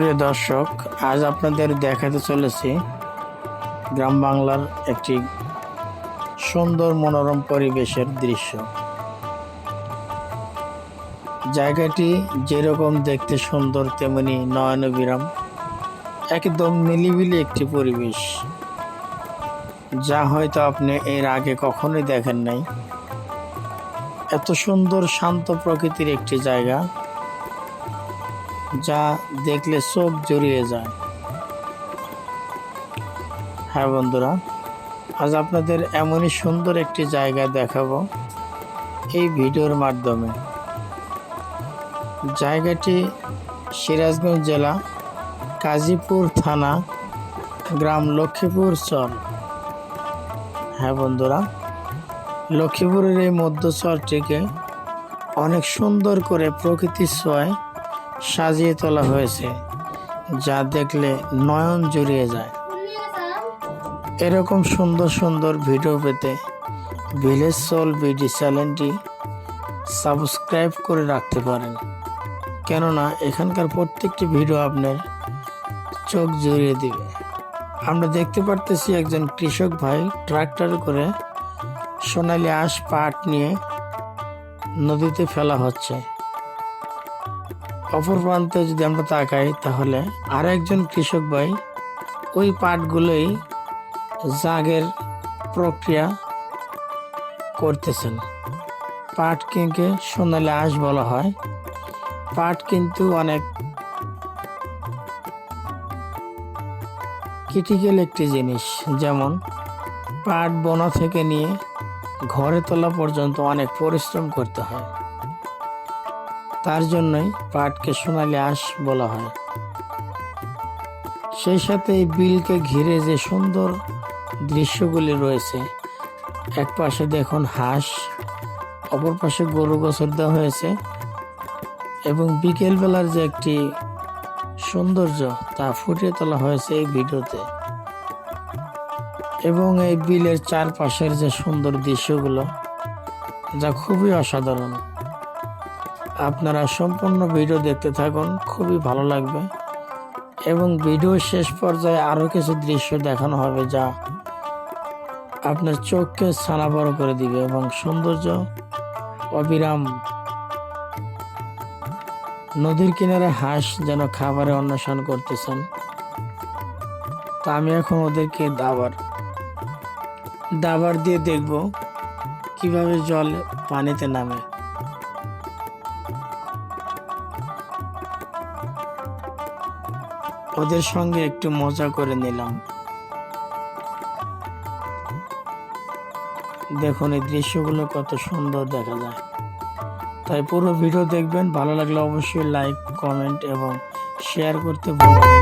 প্রিয় দর্শক, আজ আপনাদের দেখাতে চলেছি গ্রাম বাংলার একটি সুন্দর মনোরম পরিবেশের দৃশ্য। জায়গাটি যেরকম দেখতে সুন্দর, তেমনি নয়নবিরাম, একদম নিলিবিলি একটি পরিবেশ। যা হয়তো আপনি এর আগে কখনোই দেখেন নাই। এত সুন্দর, শান্ত প্রকৃতির একটি জায়গা। যা দেখলে চোখ জড়িয়ে যায়। হ্যাঁ বন্ধুরা, আজ আপনাদের এমনই সুন্দর একটি জায়গা দেখাবো এই ভিডিওর মাধ্যমে। জায়গাটি সিরাজগঞ্জ জেলা কাজীপুর থানা, গ্রাম লক্ষ্মীপুর চর। হ্যাঁ বন্ধুরা, লক্ষ্মীপুরের এই মধ্য চরটিকে অনেক সুন্দর করে প্রকৃতির ছোঁয়ায় সাজিয়ে তোলা হয়েছে, যা দেখলে নয়ন জুড়িয়ে যায়। এরকম সুন্দর সুন্দর ভিডিও পেতে ভিলেজ সোল বিডি চ্যানেলটি সাবস্ক্রাইব করে রাখতে পারেন। কেননা এখানকার প্রত্যেকটি ভিডিও আপনার চোখ জুড়িয়ে দিবে। আমরা দেখতে পারতেছি একজন কৃষক ভাই ট্রাক্টর করে সোনালি আঁশ পাট নিয়ে নদীতে ফেলা হচ্ছে। অপর প্রান্তে যদি আমরা তাকাই, তাহলে আর একজন কৃষক ভাই ওই পাটগুলোই জাগের প্রক্রিয়া করতেছেন। পাট কিনকে সোনালি আঁশ বলা হয়। পাট কিন্তু অনেক ক্রিটিক্যাল একটি জিনিস, যেমন পাট বোনা থেকে নিয়ে ঘরে তোলা পর্যন্ত অনেক পরিশ্রম করতে হয়। তার জন্যই পাটকে সোনালি আঁশ বলা হয়। সেই সাথে এই বিলকে ঘিরে যে সুন্দর দৃশ্যগুলি রয়েছে, এক পাশে দেখুন হাঁস, অপর পাশে গরু গোসর দেওয়া হয়েছে এবং বিকেলবেলার যে একটি সৌন্দর্য তা ফুটিয়ে তোলা হয়েছে এই ভিডিওতে। এবং এই বিলের চারপাশের যে সুন্দর দৃশ্যগুলো, যা খুবই অসাধারণ। আপনারা সম্পূর্ণ ভিডিও দেখতে থাকুন, খুবই ভালো লাগবে। এবং ভিডিও শেষ পর্যায়ে আরও কিছু দৃশ্য দেখানো হবে যা আপনার চোখকে ছানাবড় করে দিবে এবং সৌন্দর্য, অবিরাম নদীর কিনারে হাঁস যেন খাবারে অন্বেষণ করতেছেন। তা আমি এখন ওদেরকে দাবার দাবার দিয়ে দেখব কীভাবে জল পানিতে নামে। ওদের সঙ্গে একটু মজা করে নিলাম। দেখুন, এই দৃশ্যগুলো কত সুন্দর দেখা যায়। তাই পুরো ভিডিও দেখবেন, ভালো লাগলে অবশ্যই লাইক, কমেন্ট এবং শেয়ার করতে ভুলবেন